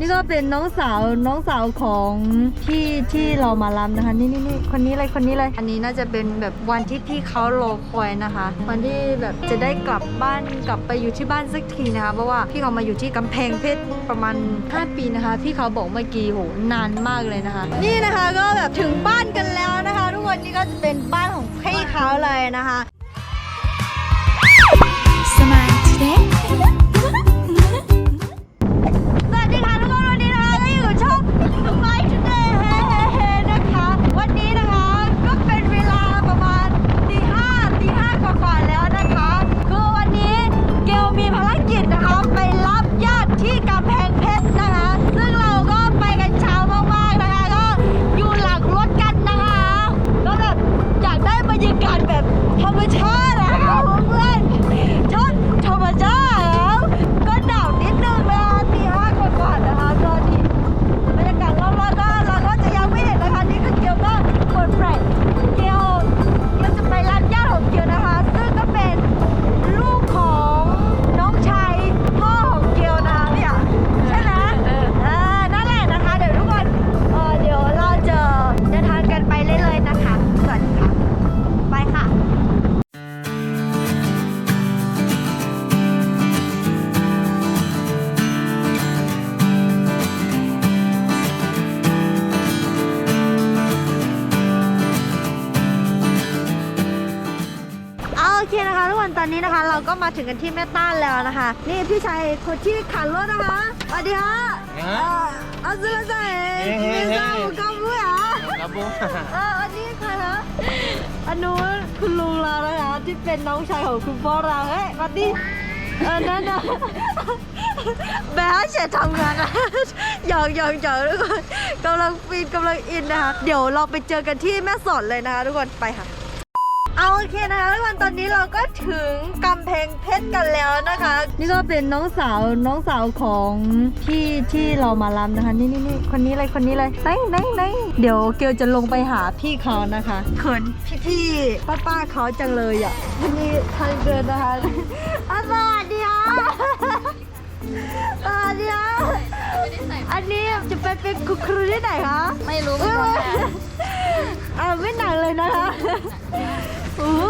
นี่ก็เป็นน้องสาวน้องสาวของพี่ที่เรามารับนะคะ นี่นี่นี่คนนี้เลยคนนี้เลย อันนี้น่าจะเป็นแบบวันที่พี่เขารอคอยนะคะ วันที่แบบจะได้กลับบ้านกลับไปอยู่ที่บ้านสักทีนะคะ เพราะว่าพี่เขามาอยู่ที่กำแพงเพชรประมาณ 5 ปีนะคะ พี่เขาบอกเมื่อกี้โหนานมากเลยนะคะ นี่นะคะก็แบบถึงบ้านกันแล้วนะคะ ทุกคนนี่ก็จะเป็นบ้านของพี่เขาเลยนะคะสมายทีเด็ นตอนนี้นะคะ เราก็มาถึงกันที่แม่ต้านแล้วนะคะ นี่พี่ชายคนที่ขันรถนะคะสวัสดีฮะฮะเอ่ออาซุลาไซเฮ้เฮ้มิเฮ้ซาบุกัมบุยะครับผมเอออันนี้ใครคะอันนู้นคุณลุงเรานะคะที่เป็นน้องชายของคุณพ่อเราเฮ้ยมาดิเออนั่นนะแบะเฉดทำงานนะหยอกหยอกหยอกทุกคนกำลังฟินกำลังอินนะคะ เดี๋ยวเราไปเจอกันที่แม่สอดเลยนะคะทุกคนไปค่ะ เอาโอเคนะคะทุกคนตอนนี้เราก็ถึงกำแพงเพชรกันแล้วนะคะ นี่ก็เป็นน้องสาวน้องสาวของพี่ที่เรามารับนะคะ นี่นี่นี่คนนี้เลยคนนี้เลยนั่งนั่งนั่งเดี๋ยวเกลจะลงไปหาพี่เขานะคะเขินพี่พี่ป้าป้าๆเขาจังเลยอะวันนี้ทางเดินนะคะอะสวัสดีค่ะสวัสดีค่ะอันนี้จะไปเป็นคุณครูที่ไหนคะไม่รู้เอ้ไม่ยรู้ค่ะอ่าไม่หนักเลยนะคะ โอ้โห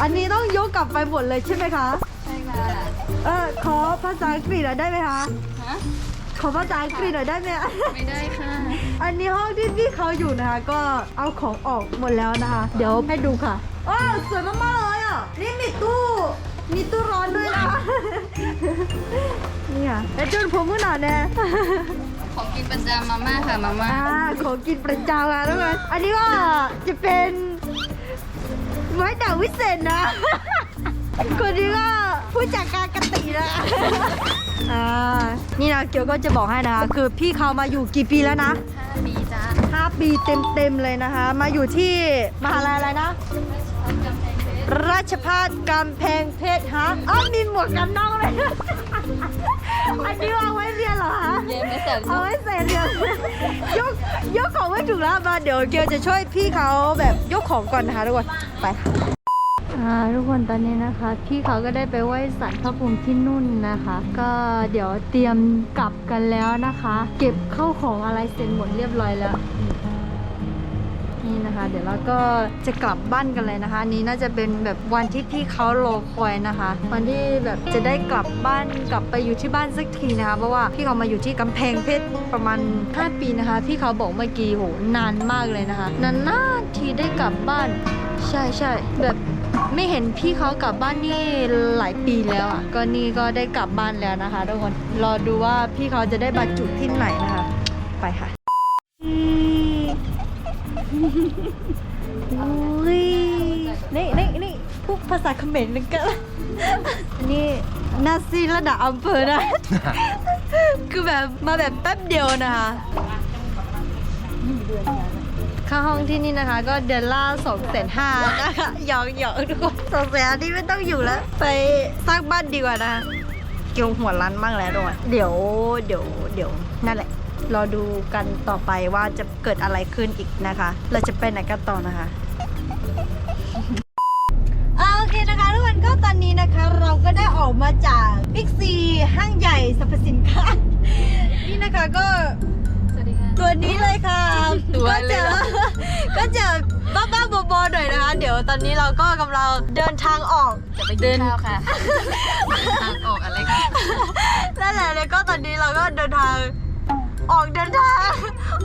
อันนี้ต้องยกกลับไปหมดเลยใช่ไหมคะ ใช่ค่ะเออขอภาษาอังกฤษหน่อยได้ไหมคะ ฮะ ขอภาษาอังกฤษหน่อยได้ไหม ไม่ได้ค่ะ อันนี้ห้องที่พี่เขาอยู่นะคะ ก็เอาของออกหมดแล้วนะคะ เดี๋ยวให้ดูค่ะว้าวสวยมากๆเลยอะ นี่มีตู้ มีตู้ร้อนด้วยนะคะ นี่ค่ะแล้วจนผมก็หนาแน่ ของกินประจำมาม่าค่ะมาม่าอ่าของกินประจำอะทุกคนอันนี้ก็จะเป็น ไม้ด่างวิเศษนะ คนนี้ก็ผู้จัดการกตินะอ่านี่นะเกียวก็จะบอกให้นะคะ คือพี่เขามาอยู่กี่ปีแล้วนะห้าปีจ้า5ปีเต็มๆเลยนะคะ มาอยู่ที่มหาลัยอะไรนะกำแพงเพชรราชภัฏกำแพงเพชรฮะอ้าวมีหมวกกันน็อกเลย อันนี้วางไว้เรียนเหรอคะเย็นไม่เสร็จเอาไว้ใส่เรือนยกยกของไม่ถูกแล้วมาเดี๋ยวเกียวจะช่วยพี่เขาแบบยกของก่อนนะคะทุกคนไปค่ะอ่าทุกคนตอนนี้นะคะ พี่เขาก็ได้ไปไหว้สันพระภูมิที่นุ่นนะคะ ก็เดี๋ยวเตรียมกลับกันแล้วนะคะ เก็บเข้าของอะไรเสร็จหมดเรียบร้อยแล้ว นี่นะคะ เดี๋ยวเราก็จะกลับบ้านกันเลยนะคะนนี้น่าจะเป็นแบบวันที่พี่เขารอคอยนะคะ วันที่แบบจะได้กลับบ้านกลับไปอยู่ที่บ้านสักทีนะคะ เพราะว่าพี่เขามาอยู่ที่กำแพงเพชรประมาณ 5 ปีนะคะ พี่เขาบอกเมื่อกี้โหนานมากเลยนะคะนานๆทีได้กลับบ้าน ใช่ใช่แบบไม่เห็นพี่เขากลับบ้านนี่หลายปีแล้วอะก็นี่ก็ได้กลับบ้านแล้วนะคะทุกคนรอดูว่าพี่เขาจะได้บรรจุที่ไหนนะคะ ไปค่ะ ภาษาเขมรนึงกันนี่นาซีระดับอำเภอนะ คือแบบมาแบบแป๊บเดียวนะคะ ค่าห้องที่นี่นะคะ ก็เดือนละสองแสนห้านะคะหยอกหยอกทุกคนสองแสนนี่ไม่ต้องอยู่แล้ว ไปสร้างบ้านดีกว่านะคะเกี่ยวหัวร้านมากแล้วด้วยเดี๋ยวเดี๋ยวเดี๋ยวนั่นแหละรอดูกันต่อไปว่าจะเกิดอะไรขึ้นอีกนะคะ เราจะไปไหนกันต่อนะคะ อ่าโอเคนะคะทุกคนก็ตอนนี้นะคะ เราก็ได้ออก มาจากบิ๊กซีห้างใหญ่สรรพสินค้า นี่นะคะก็สวัสดีค่ะ ตัวนี้เลยค่ะ ตัวก็เลยจะเหรอ ก็จะบ้าๆบอๆหน่อยนะคะ เดี๋ยวตอนนี้เราก็กำลังเดินทางออก จะไปกินข้าวค่ะทางออกอะไรค่ะนั่นแหละแล้วก็ตอนนี้เราก็เดินทาง ออกเดินทาง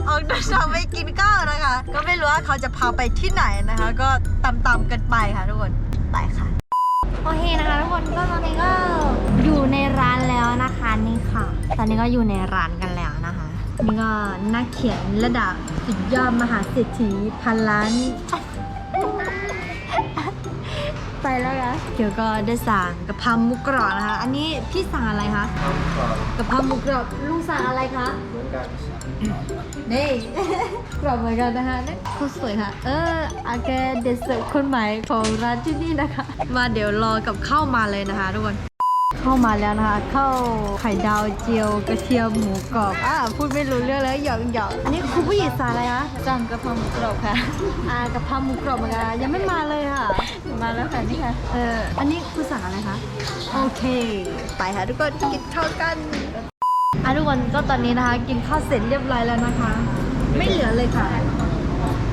ออกเดินทางไปกินข้าวนะคะ ก็ไม่รู้ว่าเขาจะพาไปที่ไหนนะคะ ก็ตามๆกันไปค่ะทุกคนไปค่ะ โอเคนะคะทุกคนก็ตอนนี้ก็อยู่ในร้านแล้วนะคะนี่ค่ะ ตอนนี้ก็อยู่ในร้านกันแล้วนะคะ นี่ก็นักเขียนระดับสุดยอดมหาเศรษฐีพันล้าน ไปแล้วนะเดี๋ยวก็ได้สั่งกะเพราหมุกกรอบนะคะ อันนี้พี่สั่งอะไรคะกะเพราหมุกกรอบลุงสั่งอะไรคะนี่ก รอบเหมือนกันนะคะนี่โคตรสวยค่ะ เอออาแกเดซเซอร์คนใหม่ของร้านที่นี่นะคะ มาเดี๋ยวรอกับข้าวมาเลยนะคะทุกคนเข้ามาแล้วนะคะข้าวไข่ดาวเจียวกระเทียมหมูกรอบอ่าพูดไม่รู้เรื่องแล้วหยอกหยอกอันนี้คุณผู้หญิงสั่งอะไรคะสั่งกระเพราหมูกรอบค่ะอ่ากะเพราหมูกรอบเหมือนกันยังไม่มาเลยค่ะ มาแล้วค่ะนี่ค่ะเอออันนี้คุณสั่งอะไรคะโอเค ไปค่ะทุกคนกินข้าวกัน อะทุกคนก็ตอนนี้นะคะ กินข้าวเสร็จเรียบร้อยแล้วนะคะ ไม่เหลือเลยค่ะ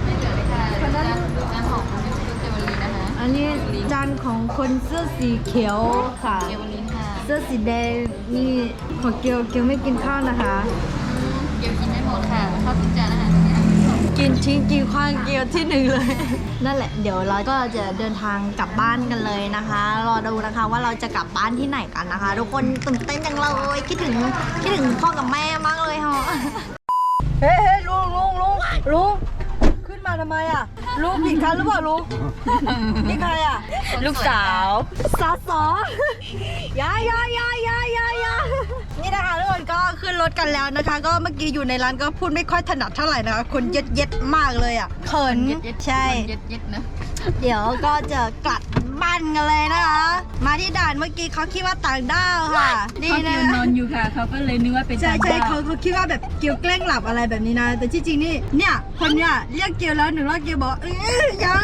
ไม่เหลือเลยค่ะจานจานของคุณเจวลีนะคะอันนี้จานของคนเสื้อสีเขียวค่ะ เจวลีค่ะเสื้อสีแดงนี่ของเกียวเกียวไม่กินข้าวนะคะ เกียวกินได้หมดค่ะข้าวทุกจานอาหารทุ กอย่างกินทิ้งกินขว้างเกียวที่หนึ่งเลย นั่นแหละ เดี๋ยวเราก็จะเดินทางกลับบ้านกันเลยนะคะ รอดูนะคะว่าเราจะกลับบ้านที่ไหนกันนะคะ ทุกคนตื่นเต้นจังเลยคิดถึงคิดถึงพ่อกับแม่มากเลยฮะ เฮ้ยลุงลุงลุงลุงขึ้น มาทำไมอะลุงผิดคันหรือเปล่าลุงนี่ใครอะลูกสาวสาสอยายายายายายานี่นะคะทุกคนก็ขึ้นรถกันแล้วนะคะ ก็เมื่อกี้อยู่ในร้านก็พูดไม่ค่อยถนัดเท่าไหร่นะคะคนเย็ดเย็ดๆมากเลยอะเขินเย็ดเย็ดใช่ เย็ดเย็ดนะ เดี๋ยวก็จะกลับ บ้านกันเลยนะคะ มาที่ด่านเมื่อกี้เขาคิดว่าต่างด้าวค่ะนี่เขานะเกียวนอนอยู่ค่ะ เขาก็เลยนึกว่าเป็นใช่จานใช่ดาวเขาเขาคิดว่าแบบเกียวแกล้งหลับอะไรแบบนี้นะ แต่ที่จริงนี่เนี่ยคนเนี่ยเรียกเกียวแล้วหนึ่งรอบเกียวบอกเอ้ยยัง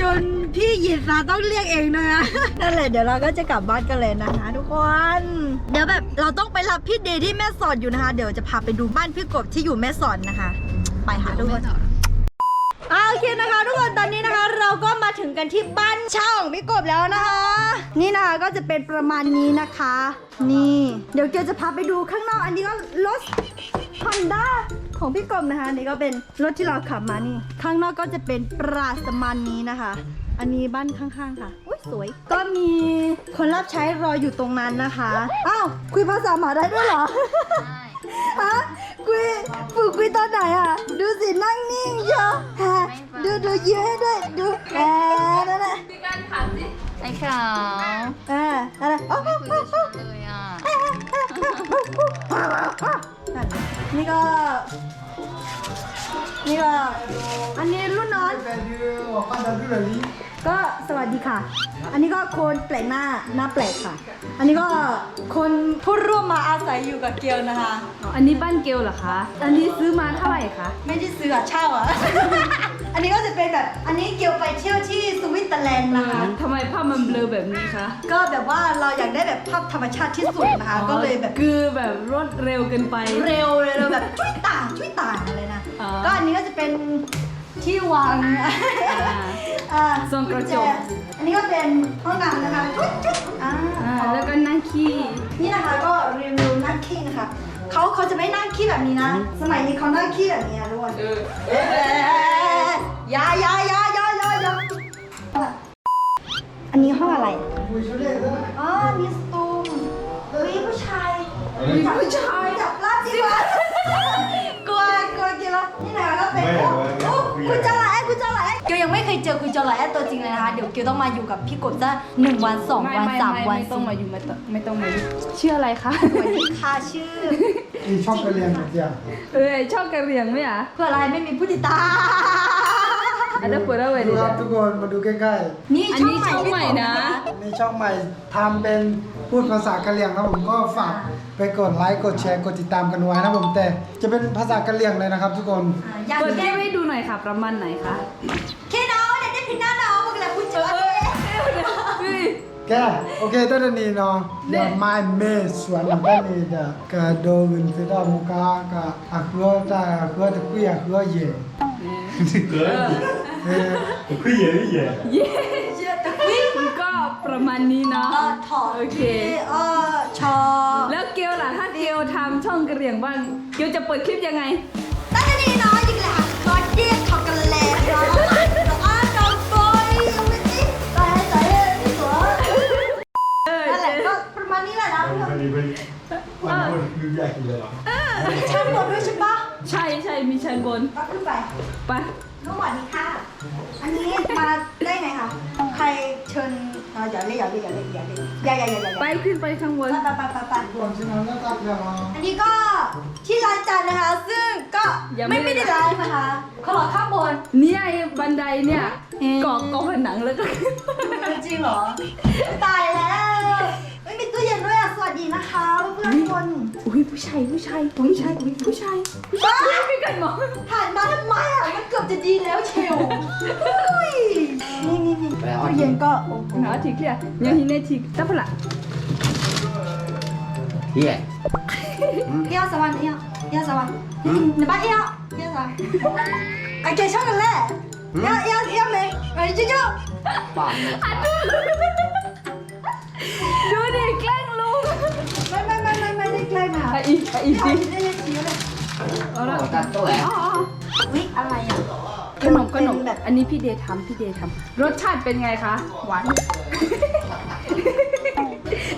จนพี่หยินซาต้องเรียกเองนะคะนั่นแหละเดี๋ยวเราก็จะกลับบ้านกันเลยนะคะทุกคนเดี๋ยวแบบเราต้องไปรับพี่เดย์ที่แม่สอดอยู่นะคะ เดี๋ยวจะพาไปดูบ้านพี่กบที่อยู่แม่สอดนะคะ ไปค่ะทุกคนอ่าโอเคนะคะทุกคนตอนนี้นะคะ เราก็มาถึงกันที่บ้านเช่าของพี่กบแล้วนะคะ นี่นะคะก็จะเป็นประมาณนี้นะคะ นี่ เดี๋ยวเกียวจะพาไปดูข้างนอกอันนี้ก็รถฮอนด้าของพี่กบนะคะอันนี่ก็เป็นรถที่เราขับมานี่ ข้างนอกก็จะเป็นปราสมันนี้นะคะ อันนี้บ้านข้างๆค่ะอุ้ยสวย ก็มีคนรับใช้รออยู่ตรงนั้นนะคะอ้าวคุยภาษาหมาได้ด้วยเหรอฮะ คุยฝึกคุยตอนไหนอะ ดูสินั่งนิ่งเชียวฮะดูดูยิ้มให้ด้วยดูแอบนั่นแหละไอ้ขาวเอออะไรโอ้โหคุยกับฉันเลยอะนั่นนี่ก็ นี่ก็ อันนี้รุ่นน้อง ก็สวัสดีค่ะ อันนี้ก็คนแปลกหน้าหน้าแปลกค่ะ อันนี้ก็คนผู้ร่วมมาอาศัยอยู่กับเกียวนะคะ อันนี้บ้านเกลเหรอคะ อันนี้ซื้อมาเท่าไหร่คะ ไม่ได้ซื้ออะเช่าอะ อันนี้ก็จะเป็นแบบ อันนี้เกียวไปเที่ยวที่สวิตเซอร์แลนด์นะคะ ทำไมภาพมันเบลอแบบนี้คะ ก็แบบว่าเราอยากได้แบบภาพธรรมชาติที่สุดนะคะ ก็เลยแบบคือแบบรวดเร็วเกินไป เร็วเลยเราแบบช่วยต่างช่วยต่างอะไรนะอ๋อก็อันนี้ก็จะเป็น ที่วางอ่าทรงกระจก อันนี้ก็เป็นห้องน้ำนะคะจุ๊ดจุ๊ดอ่าอ่าแล้วก็นั่งขี้นี่นะคะก็รีวิวนั่งขี้นะคะเขาเขาจะไม่นั่งขี้แบบนี้นะ สมัยนี้เขานั่งขี้แบบนี้นะทุกคนเอ๊ะอยาอยาอยาอยาอยาอยาอันนี้ห้องอะไรอ๋อมีสตูมเฮ้ยผู้ชายผู้ชายจับลาดสิวะ เกียวยังไม่เคยเจอคุณจอละแอดตัวจริงเลยนะคะ เดี๋ยวเกียวต้องมาอยู่กับพี่กบสักหนึ่งวันสองไม่วันไม่สามไม่วันไม่ต้องมาอยู่ไม่ต้องไม่ต้องมาอยู่ชื่ออะไรคะสวัสดีค่ะชื่อที่ชอบไปเรียนกับเดียวเอ้ยชอบกระเหรียงไหมอะเพื่ออะไรไม่มีผู้ติดตามอันนั้นเปิดเอาไว้ดูดีครันะบทุกคนมาดูใกล้นี่อันนี้ช่องใหม่นะๆนี่ช่องใหม่ทำเป็นพูดภาษากะเหรี่ยงนะผมก็ฝากไปกดไลค์กดแชร์กดติดตามกันไว้นะผมแต่จะเป็นภาษากะเหรี่ยงเลยนะครับ ทุกคนอ่าอยากเปิดคได้ลิปให้ดูหน่อยค่ะประมาณไหนคะแค่น้ Kaya, okay, ito na nino. Ya, my miss, wala pa ni โด Ka do min sa da muka ka akwa ta akwa ta kuya akwa ye. เกิน Eh, คุยเยอะเยอะเย้เชื่ตะกี้ มัก็ประมาณนี้เนาะถอดโอเคออชอแล้วเกลล่ะ ถ้าเกลทำช่องกระเหรียงบ้าง เกลจะเปิดคลิปยังไงตอนนี้เนาะยิงแหละก็เดียกทอกันแล้วเนาะ คนคนนนี้เป็นวันคนคือใหญ่เลยเหรอมีชั้นบนด้วยใช่ปะใช่ใช่มีชั้นบนก็ขึ้นไปไปสวัสดีค่ะ อันนี้มาได้ไงคะ ใครเชิญอย่าเล่นอย่าเล่นอย่าเล่นอย่าเล่นอย่าอย่าอย่าอย่าไปขึ้นไปข้างบนไปไปไปไปก่อนที่นั้นก็ตัดแล้วอันนี้ก็ที่ร้านจันนะคะ ซึ่งก็ไม่ไม่ได้ไม่ได้ไลฟ์นะคะขอข้างบนเนี่ยไอ้บันไดเนี่ยเกาะกาะผนังแล้วก็จริงเหรอตายแล้ว ดีนะคะเพื่อนทุกคนอุ้ยผู้ชายผู้ชายผู้ชายผู้ชายผู้ชายพี่กันมาผ่านมาทำไมอะมันเกือบจะดีแล้วเชลอุ้นี่นี่นี่เย็นก็หหาทีเคลียร์ยังทีในทีตั้งพละเฮียเฮียสวรรค์เฮียเฮียสวไอเกศชอบอะไรฮียเฮียเ？啊，给上个嘞，要要要没？哎，这就。喊住！ดูดิแกล้ง ไม่ไม่ได้ใกล้มาไปอีกไปอีกไม่ดิได้เลยชี้เลยเอาละโอ้ตัดตัวแหละอ๋ออ๋อวิอะไรอะขนมขนมเป็นแบบอันนี้พี่เดย์ทำพี่เดย์ทำรสชาติเป็นไงคะหวาน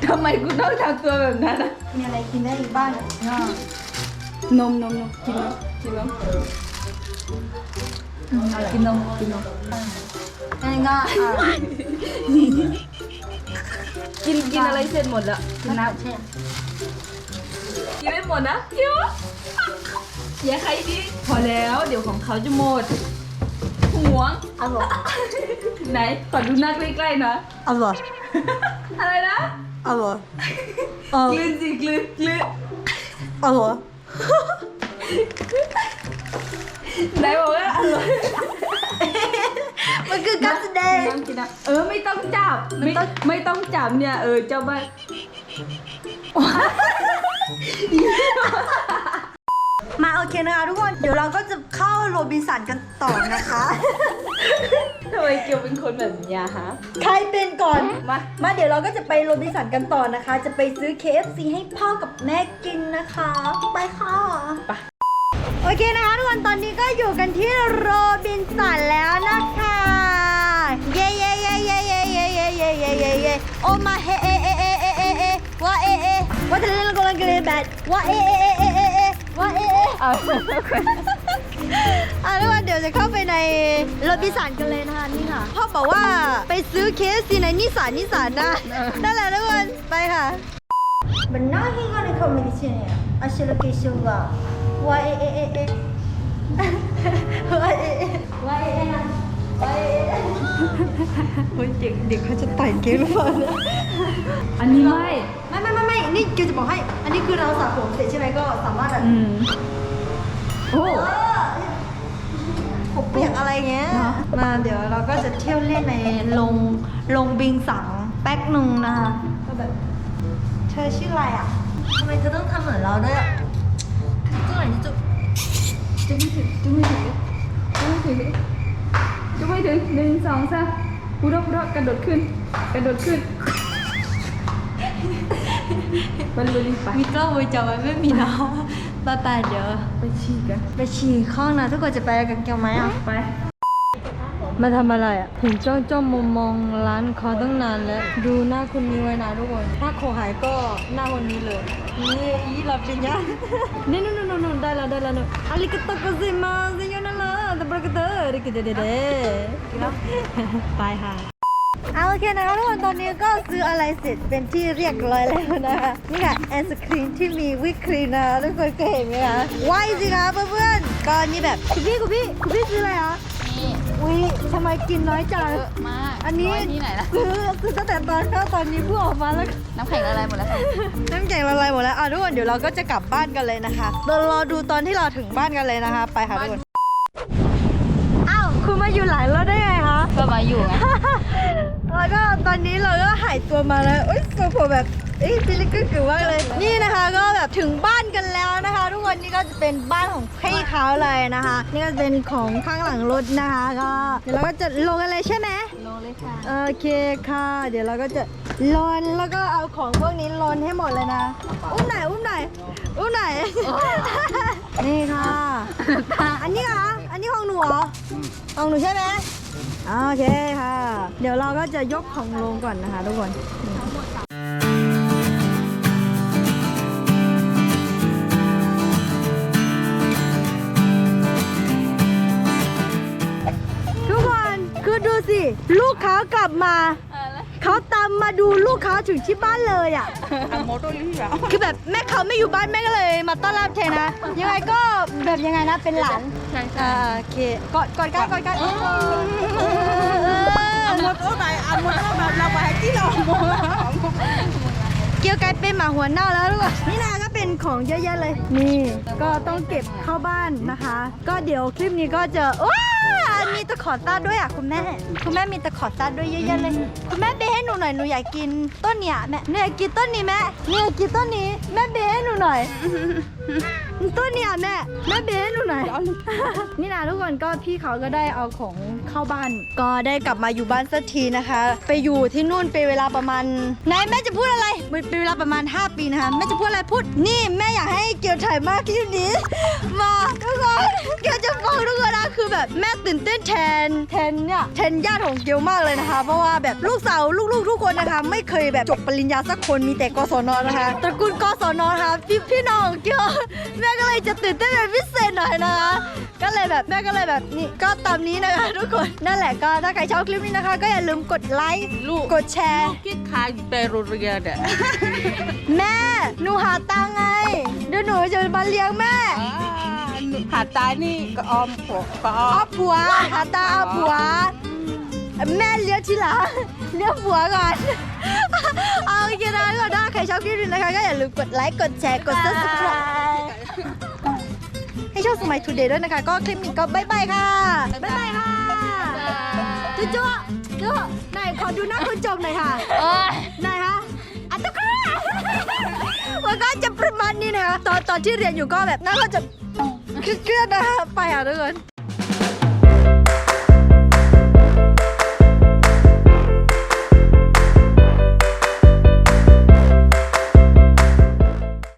ทำไมคุณต้องทำตัวแบบนั้นอะมีอะไรกินได้อีกบ้างอะนมนมนมกินนมกินนมอืมกินนมกินนมอันนี้ก็อ่ากินกินอะไรเสร็จหมดแล้วกินน้ำใช่ กินไม่หมดนะเดี๋ยวอย่าใครดิพอแล้ว เดี๋ยวของเขาจะหมดห่วง อร่อยไหนขอดูหน้าใกล้ๆนะ อร่อยอะไรนะอร่อยเออกลืนสิกลืนกลืนอร่อยไหนบอกว่าอร่อยมันคือการแสดง น้ำกินน้ำเออไม่ต้องจับไม่ไม่ต้องจับเนี่ย เออเจ้าบ้าน มาโอเคนะคะทุกคน เดี๋ยวเราก็จะเข้าโรบินสันกันต่อนะคะ ทำไมเกียวเป็นคนแบบนี้อะฮะ ใครเป็นก่อน มา มาเดี๋ยวเราก็จะไปโรบินสันกันต่อนะคะ จะไปซื้อ KFC ให้พ่อกับแม่กินนะคะ ไปค่ะไป โอเคนะคะทุกคนตอนนี้ก็อยู่กันที่โรบินสันแล้วนะคะ เย้เย้เย้เย้เย้เย้เย้เย้เย้เย้เย้โอมาเฮเด็นแบดว่าเอเอเอเอเอเอว่าเอเอเอาอะทุกคนเดี๋ยวจะเข้าไปในโรบินสันกันเลยนะคะนี่ค่ะพ่อบอกว่าไปซื้อเคสซีในนิสานนิสานนะนั่นแหละทุกคนไปค่ะบันนาฮิงานในคอมมิชชั่นเนี่ยอาชิลกิชงว่าว่าเอเอเอเอว่าเอเอว่าเอเอนะว่าเอเอเฮ้ยเด็กเด็กเขาจะต่อยเกมหรือเปล่าเนี่ยอันนี้ไม่ไม่ไม่ไม่ไม่ นี่เกมจะบอกให้ อันนี้คือเราสระผมเสร็จใช่ไหมก็สามารถแบบอืมโอ้ผมเปียกอะไรเงี้ย เนอะ มาเดี๋ยวเราก็จะเที่ยวเล่นในลงลงบิงสังแป๊กหนึ่งนะคะก็แบบเธอชื่ออะไรอะทำไมเธอต้องทำเหมือนเราด้วยอะจุ๊บหน่อยจุ๊บจะไม่ถึงจะไม่ถึงจะไม่ถึงจะไม่ถึงหนึ่งสองสามพุทธพุทธกระโดดขึ้น กระโดดขึ้น บอลลูนไปมีกล้องวงจรปิดไม่มีเนาะป้าป้าเดี๋ยวไปฉี่กันไปฉี่ข้องนะทุกคนจะไปกันเกี่ยวไหมอะไปมาทำอะไรอะเห็นจ้องจ้องมองมองร้านเขาตั้งนานแล้ว ดูหน้าคนนี้ไว้นะทุกคน ถ้าโคหายก็หน้าคนนี้เลย นี่อีหลับจริงยังนี่นู่นนู่นนู่นได้แล้วได้แล้วนู่นอาริกาโตโกเซมาเซโยนาระตะบรกเตอร์ริกเดเดเดไปค่ะ เอาโอเคนะคะทุกคนตอนนี้ก็ซื้ออะไรเสร็จเป็นที่เรียบร้อยแล้วนะคะนี่ค่ะไอศครีมที่มีวิปครีมนะคะทุกคนเคยเห็นไหมคะไวสิคะเพื่อนๆก็นี่แบบคุณพี่คุณพี่คุณพี่ซื้ออะไรคะนี่อุ้ยทำไมกินน้อยจังเยอะมากอันนี้ร้ยที่ไหนล่ะซื้อซื้อตั้งแต่ตอนเข้าตอนนี้เพิ่งออกมาแล้วน้ำแข็งละลายหมดแล้วค่ะน้ำแข็งละลายหมดแล้วอะทุกคนเดี๋ยวเราก็จะกลับบ้านกันเลยนะคะเรารอดูตอนที่เราถึงบ้านกันเลยนะคะ ไปค่ะทุกคนอ้าวคุณมาอยู่หลายรถได้ไงคะก็มาอยู่ไง แล้วก็ตอนนี้เราก็หายตัวมาแล้วอุ้ยตัวผมแบบเอ้ยพิลิกก็คือว่าเลย นี่นะคะก็แบบถึงบ้านกันแล้วนะคะ ทุกคนนี่ก็จะเป็นบ้านของพี่เขาเลยนะคะ นี่ก็จะเป็นของข้างหลังรถนะคะก็เดี๋ยวเราก็จะลงกันเลยใช่ไหมลงเลยค่ะ โอเคค่ะ เดี๋ยวเราก็จะลอนแล้วก็เอาของพวกนี้ลอนให้หมดเลยนะ อุ้มไหนอยอุ้มไหนอยอุ้มไหนอยนี่ค่ะ อันนี้เหรออันนี้ของหนูเหรอของหนูใช่ไหม โอเคค่ะ เดี๋ยวเราก็จะยกของลงก่อนนะคะ ทุกคนทุกคนคือดูสิ ลูกค้ากลับมา เขาตามมาดูลูกค้าถึงที่บ้านเลยอะคือแบบแม่เขาไม่อยู่บ้านแม่ก็เลยมาต้อนรับเทนะ ยังไงก็แบบยังไงนะเป็นหลานใช่ใช่อ่าโอเคกอดกอดกันกอดกันอาหมดโอ้ไหนอาหมดแบบเราไปที่เราเกี่ยวกลายเป็นหมาหัวเน่าแล้วทุกคนนี่นะก็เป็นของเยอะแยะเลย นี่ ก็ต้องเก็บเข้าบ้านนะคะ ก็เดี๋ยวคลิปนี้ก็จะว้ามีตะ ขอต้าด้วยอะคุณแม่ คุณแม่มีตะขอต้าด้วยเยอะแยะเลย คุณแม่เบให้หนูหน่อยหนูอยากกินต้นเนี้ยแม่หนูอยากกินต้นนี้แม่หนูอยากกินต้นนี้แม่เบให้หนูหน่อย ต้นเนี่ยแม่แม่เบสหนูหน่อยนี่นะทุกคนก็พี่เขาก็ได้เอาของเข้าบ้าน ก็ได้กลับมาอยู่บ้านสักทีนะคะ ไปอยู่ที่นู่นเป็นเวลาประมาณไหนแม่จะพูดอะไรเป็นเวลาประมาณ 5 ปีนะคะแม่จะพูดอะไรพูดนี่แม่อยากให้เกียวถ่ายมากคลิปนี้ มาทุกคนเกียวจะฟังทุกคนนะคือแบบแม่ตื่นเต้นแทนแทนเนี่ยแทนญาติของเกียวมากเลยนะคะ เพราะว่าแบบลูกสาวลูกๆ ทุกคนนะคะ ไม่เคยแบบจบปริญญาสักคนมีแต่กศนนะคะตระกูลกศนนะคะพี่พี่น้องเกียวแม่ก็เลยจะตื่นเต้นเป็นพิเศษหน่อยนะคะ ก็เลยแบบแม่ก็เลยแบบนี่ก็ตามนี้นะคะทุกคนนั่นแหละก็ถ้าใครชอบคลิปนี้นะคะ ก็อย่าลืมกดไลค์ลูกกดแชร์ คิดขายไปโรงเรียนอะแม่หนูหาตังค์ไงเดี๋ยวหนูจะมาเลี้ยงแม่หาตานี่ก็ออมผัวก็ออเอามผัวหาตาเอาผัว แม่เลี้ยงทีหลังเลี้ยงผัวก่อน เอาโอเคนะก็ถ้าใครชอบคลิปนี้นะคะ ก็อย่าลืมกดไลค์ กดแชร์ กด subscribe ให้ช่องสมัยทูเดย์ด้วยนะคะ ก็คลิปนี้ก็บายบายค่ะบ๊ายบายค่ะจุ๊จุ๊จุ๊ไหนขอดูหน้าคนจบหน่อยค่ะเอ้ยไหนคะอัตตะกร้ามันก็จะประมาณนี้นะคะตอนตอนที่เรียนอยู่ก็แบบหน้าก็จะเครียดๆนะคะไปอะทุกคน